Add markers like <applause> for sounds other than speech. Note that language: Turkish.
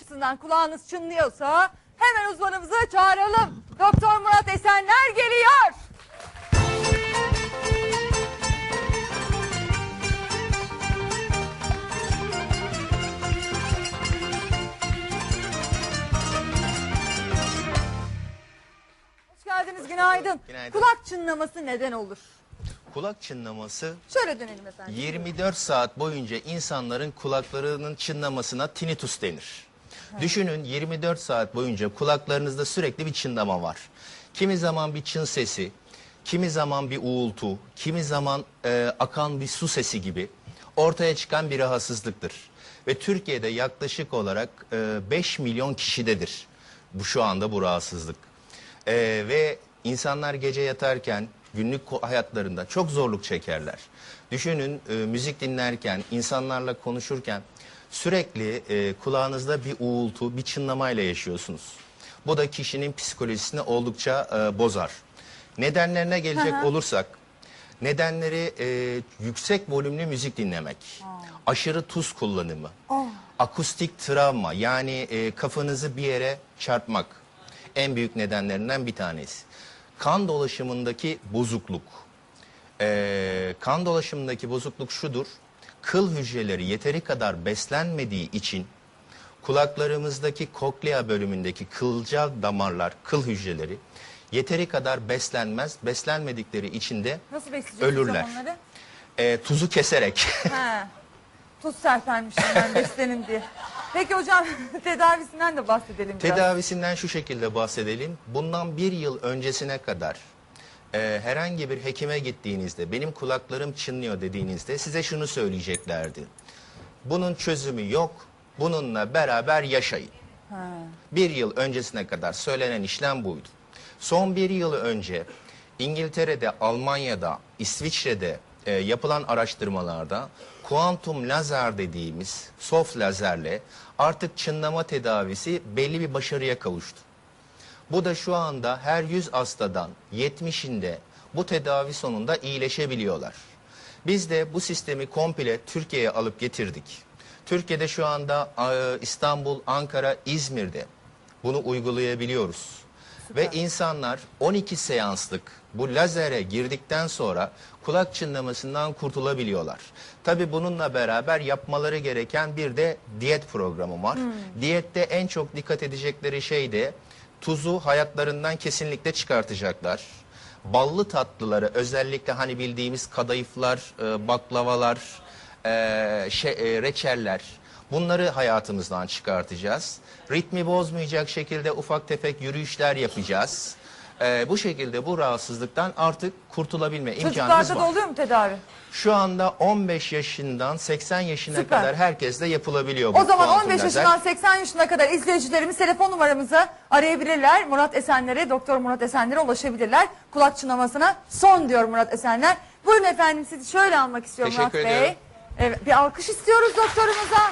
açısından kulağınız çınlıyorsa hemen uzmanımızı çağıralım. Doktor Murat Esenler geliyor. Hoş geldiniz, günaydın. Günaydın. Kulak çınlaması neden olur? Kulak çınlaması Şöyle dönelim efendim. 24 saat boyunca insanların kulaklarının çınlamasına tinnitus denir. Düşünün 24 saat boyunca kulaklarınızda sürekli bir çınlama var. Kimi zaman bir çın sesi, kimi zaman bir uğultu, kimi zaman e, akan bir su sesi gibi ortaya çıkan bir rahatsızlıktır. Ve Türkiye'de yaklaşık olarak e, 5 milyon kişidedir bu şu anda bu rahatsızlık. Ee, ve insanlar gece yatarken günlük hayatlarında çok zorluk çekerler. Düşünün e, müzik dinlerken, insanlarla konuşurken sürekli e, kulağınızda bir uğultu, bir çınlamayla yaşıyorsunuz. Bu da kişinin psikolojisini oldukça e, bozar. Nedenlerine gelecek olursak, nedenleri e, yüksek volümlü müzik dinlemek, aşırı tuz kullanımı, akustik travma yani e, kafanızı bir yere çarpmak en büyük nedenlerinden bir tanesi. Kan dolaşımındaki bozukluk. E, kan dolaşımındaki bozukluk şudur. Kıl hücreleri yeteri kadar beslenmediği için kulaklarımızdaki koklea bölümündeki kılcal damarlar, kıl hücreleri yeteri kadar beslenmez. Beslenmedikleri için de Nasıl besleyeceğiz hocam ölürler. onları? E, tuzu keserek. He. <laughs> Tuz serpermişim ben beslenin diye. Peki hocam <laughs> tedavisinden de bahsedelim biraz. Tedavisinden şu şekilde bahsedelim. Bundan bir yıl öncesine kadar e, herhangi bir hekime gittiğinizde benim kulaklarım çınlıyor dediğinizde size şunu söyleyeceklerdi. Bunun çözümü yok. Bununla beraber yaşayın. Bir yıl öncesine kadar söylenen işlem buydu. Son bir yıl önce İngiltere'de, Almanya'da, İsviçre'de e, yapılan araştırmalarda kuantum lazer dediğimiz soft lazerle artık çınlama tedavisi belli bir başarıya kavuştu. Bu da şu anda her 100 hastadan 70'inde bu tedavi sonunda iyileşebiliyorlar. Biz de bu sistemi komple Türkiye'ye alıp getirdik. Türkiye'de şu anda e, İstanbul, Ankara, İzmir'de bunu uygulayabiliyoruz. Ve insanlar 12 seanslık bu lazere girdikten sonra kulak çınlamasından kurtulabiliyorlar. Tabi bununla beraber yapmaları gereken bir de diyet programı var. Diyette en çok dikkat edecekleri şey de tuzu hayatlarından kesinlikle çıkartacaklar. Ballı tatlıları özellikle hani bildiğimiz kadayıflar, e, baklavalar, e, şey, e, reçeller bunları hayatımızdan çıkartacağız. Ritmi bozmayacak şekilde ufak tefek yürüyüşler yapacağız. E, bu şekilde bu rahatsızlıktan artık kurtulabilme imkanımız Çocuklarda da var. oluyor mu tedavi? Şu anda 15 yaşından 80 yaşına Süper. kadar herkesle yapılabiliyor bu O zaman kuantum 15 lazer. yaşından 80 yaşına kadar izleyicilerimiz telefon numaramıza arayabilirler. Murat Esenler'e, Doktor Murat Esenler'e ulaşabilirler. Kulak çınlamasına son diyor Murat Esenler. Buyurun efendim sizi şöyle almak istiyorum Teşekkür Murat Bey. ediyorum. Evet, bir alkış istiyoruz doktorumuza.